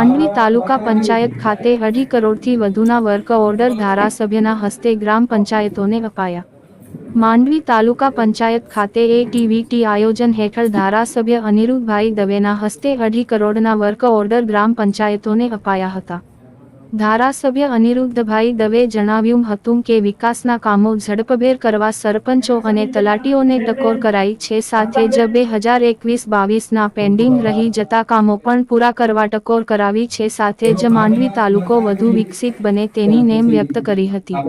માંડવી તાલુકા પંચાયત ખાતે અઢી કરોડથી વધુના વર્ક ઓર્ડર ધારાસભ્યના હસ્તે ગ્રામ પંચાયતોને અપાયા. માંડવી તાલુકા પંચાયત ખાતે એટીવીટી આયોજન હેઠળ ધારાસભ્ય અનિરુદ્ધભાઈ દવેના હસ્તે અઢી કરોડના વર્ક ઓર્ડર ગ્રામ પંચાયતોને અપાયા હતા. ધારાસભ્ય અનિરુદ્ધભાઈ દવે જણાવ્યું હતું કે વિકાસના કામો ઝડપભેર કરવા સરપંચો અને તલાટીઓને ટકોર કરાઈ છે. સાથે જ બે હજાર એકવીસ બાવીસના પેન્ડિંગ રહી જતા કામો પણ પૂરા કરવા ટકોર કરાવી છે. સાથે જ માંડવી તાલુકો વધુ વિકસિત બને તેની નેમ વ્યક્ત કરી હતી.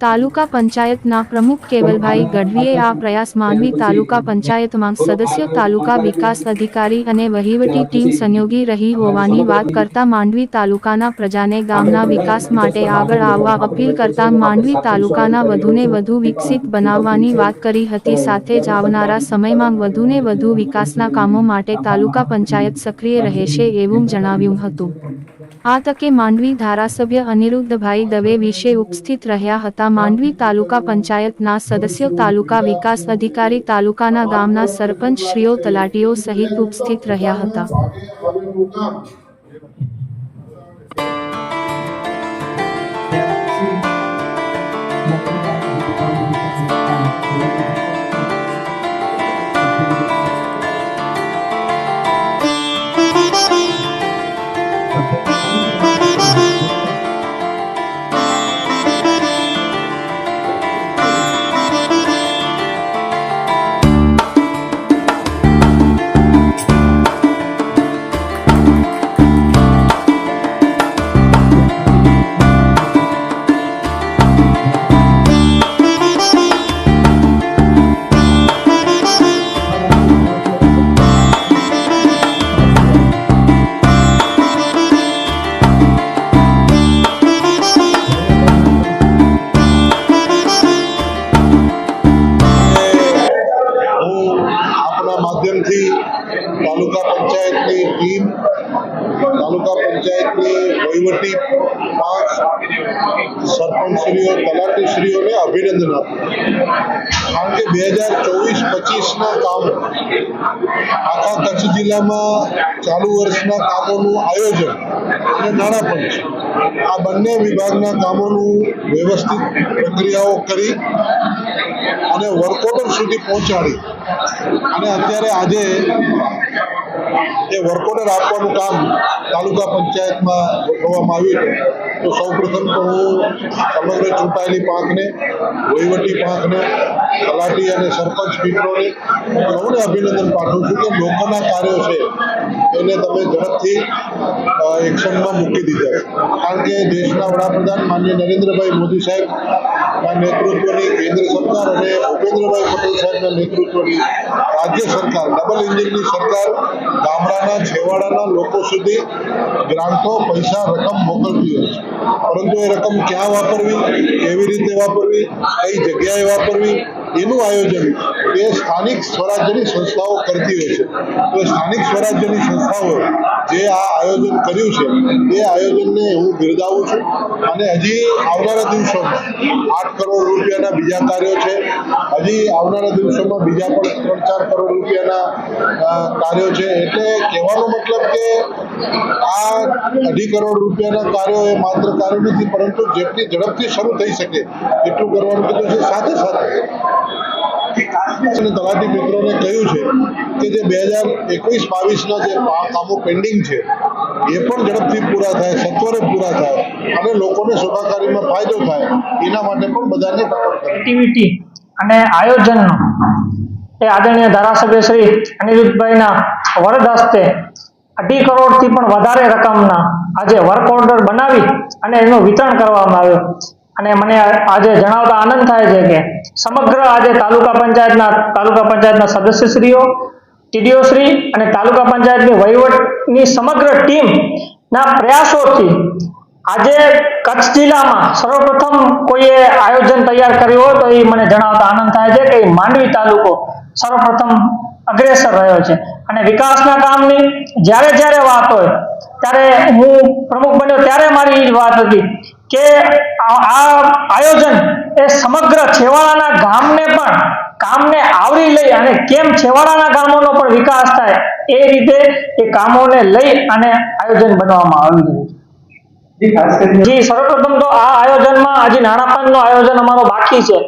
તાલુકા પંચાયતના પ્રમુખ કેવલભાઈ ગઢવીએ આ પ્રયાસ માંડવી તાલુકા પંચાયતમાં સદસ્ય તાલુકા વિકાસ અધિકારી અને વહીવટી ટીમ સંયોગી રહી હોવાની વાત કરતા માંડવી તાલુકાના પ્રજાને ગામના વિકાસ માટે આગળ આવવા અપીલ કરતા માંડવી તાલુકાના વધુને વધુ વિકસિત બનાવવાની વાત કરી હતી. સાથે જ આવનારા સમયમાં વધુને વધુ વિકાસના કામો માટે તાલુકા પંચાયત સક્રિય રહેશે એવું જણાવ્યું હતું. આ તકે માંડવી ધારાસભ્ય અનિરુદ્ધભાઈ દવે વિશે ઉપસ્થિત રહ્યા હતા. માંડવી તાલુકા પંચાયતના સદસ્યો તાલુકા વિકાસ અધિકારી તાલુકાના ગામના સરપંચ શ્રીઓ તલાટીઓ સહિત ઉપસ્થિત રહ્યા હતા. હું માધ્યમથી તાલુકા પંચાયતની ટીમ, તાલુકા પંચાયતની વહીવટી પાંચ સરપંચશ્રીઓ, તલાટીશ્રીઓને અભિનંદન આપું કારણ કે બે હજાર ચોવીસ પચીસના કામ આખા કચ્છ જિલ્લામાં ચાલુ વર્ષના કામોનું આયોજન અને નાણાં પંચ આ બંને વિભાગના કામોનું વ્યવસ્થિત પ્રક્રિયાઓ કરી અને વર્કોટર સુધી પહોંચાડી. અને અત્યારે આજે એ વર્કોટર આપવાનું કામ તાલુકા પંચાયતમાં ગોઠવવામાં આવ્યું તો સૌ પ્રથમ તો હું સમગ્ર ચૂંટાયેલી પાંખને વહીવટી પાંખને તલાટી અને સરપંચ મિત્રોને સૌને અભિનંદન પાઠવું છું કે લોકોના કાર્યો છે એને તમે ઝડપથી એક્શનમાં મૂકી દીધા કારણ કે દેશના વડાપ્રધાન માન્ય નરેન્દ્રભાઈ મોદી સાહેબના નેતૃત્વની કેન્દ્ર સરકાર અને ભૂપેન્દ્રભાઈ પટેલ સાહેબના નેતૃત્વની રાજ્ય સરકાર, ડબલ એન્જિનની સરકાર ગામડાના, છેવાડાના લોકો સુધી ગ્રાન્ટો, પૈસા, રકમ મોકલતી હોય છે. પરંતુ એ રકમ ક્યાં વાપરવી, કેવી રીતે વાપરવી, કઈ જગ્યાએ વાપરવી, એનું આયોજન એ સ્થાનિક સ્વરાજ્યની સંસ્થાઓ કરતી હોય છે. તો સ્થાનિક સ્વરાજ્યની સંસ્થાઓ જે આ આયોજન કર્યું છે, એ આયોજનને હું બિરદાવું છું અને હજી આવનારા દિવસોમાં આઠ કરોડ રૂપિયાના બીજા કાર્યો છે. હજી આવનારા દિવસોમાં બીજા પણ ત્રણ ચાર કરોડ રૂપિયાના કાર્યો છે. એટલે કહેવાનો મતલબ કે આ અઢી કરોડ રૂપિયાના કાર્યો એ માત્ર કાર્યો નથી, પરંતુ જેટલી ઝડપથી શરૂ થઈ શકે, એટલું કરવાનું કીધું છે. સાથે સાથે અને તલાટી મિત્રોને કહ્યું છે કે જે બે હજાર એકવીસ, બાવીસના જે કામો પેન્ડિંગ છે, એ પણ ઝડપથી પૂરા થાય, સત્વરે પૂરા થાય અને લોકોને સુખાકારીમાં ફાયદો થાય, એના માટે પણ બધાને એક્ટિવિટી અને આયોજનનો એ આદરણીય ધારાસભ્ય શ્રી અનિરુદ્ધભાઈના વરદ હસ્તે અઢી કરોડથી પણ વધારે રકમના આજે વર્ક ઓર્ડર બનાવી અને એનું વિતરણ કરવામાં આવ્યું. અને મને આજે જણાવતા આનંદ થાય છે કે સમગ્ર આજે તાલુકા પંચાયતના તાલુકા પંચાયતના સદસ્યશ્રીઓ ટીડીઓશ્રી અને તાલુકા પંચાયતની વહીવટની સમગ્ર ટીમ ના પ્રયાસોથી આજે કચ્છ જિલ્લામાં સર્વપ્રથમ કોઈએ આયોજન તૈયાર કર્યું હોય તો એ મને જણાવતા આનંદ થાય છે કે માંડવી તાલુકો સર્વપ્રથમ અગ્રેસર રહ્યો છે. અને વિકાસના કામની જ્યારે જ્યારે વાત હોય, ત્યારે હું પ્રમુખ બન્યો ત્યારે મારી એ જ વાત હતી કે આ આયોજન એ સમગ્ર છેવાડાના ગામને પણ કામને આવરી લઈ અને કેમ છેવાડાના ગામોનો પણ વિકાસ થાય એ રીતે એ કામોને લઈ અને આયોજન બનાવવામાં આવી રહ્યું જી સર્વપ્રથમ તો આ આયોજનમાં હજી નાણાપંચનું આયોજન અમારો બાકી છે.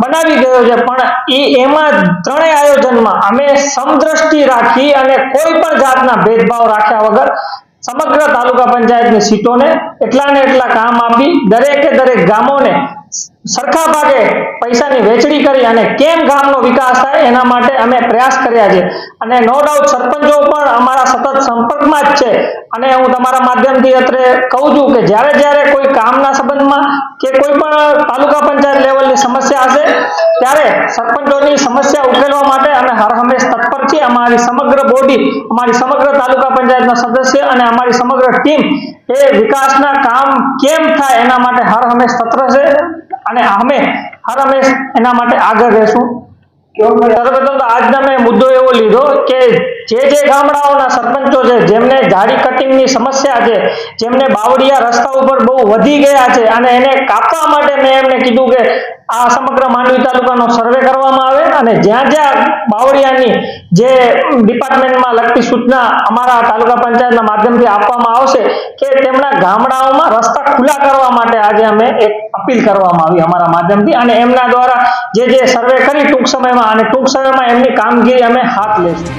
બનાવી ગયો છે પણ એ એમાં ત્રણેય આયોજનમાં અમે સમદ્રષ્ટિ રાખી અને કોઈ પણ જાતના ભેદભાવ રાખ્યા વગર સમગ્ર તાલુકા પંચાયતની સીટોને એટલા ને એટલા કામ આપી દરેકે દરેક ગામોને સરખા ભાગે પૈસાની વેચણી કરી અને કેમ ગામનો વિકાસ થાય એના માટે અમે પ્રયાસ કર્યા છે. અને નો ડાઉટ સરપંચો પણ અમારા સતત સંપર્કમાં જ છે. અને હું તમારા માધ્યમથી અત્રે કહું છું કે જ્યારે જ્યારે કોઈ કામના સંબંધમાં કે કોઈ પણ તાલુકા પંચાયત લેવલની સમસ્યા હશે, ત્યારે સરપંચોની સમસ્યા ઉકેલવા માટે અમે હર હંમેશ તત્પર છીએ. અમારી સમગ્ર બોડી, અમારી સમગ્ર તાલુકા પંચાયતના સદસ્ય અને અમારી સમગ્ર ટીમ એ વિકાસના કામ કેમ થાય એના માટે હર હંમેશ તત્પર છે અને અમે હર હંમેશ એના માટે આગળ રહેશું. સર્વપ્રથમ જે સર્વે કરવામાં આવે અને જ્યાં જ્યાં બાવળિયાની જે ડિપાર્ટમેન્ટમાં લગતી સૂચના અમારા તાલુકા પંચાયતના માધ્યમથી આપવામાં આવશે કે તેમના ગામડાઓમાં રસ્તા ખુલ્લા કરવા માટે આજે અમે એક અપીલ કરવામાં આવી અમારા માધ્યમથી અને એમના દ્વારા જે જે સર્વે કરી ટૂંક સમયમાં અને ટૂંક સમયમાં એમની કામગીરી અમે હાથ લેશું.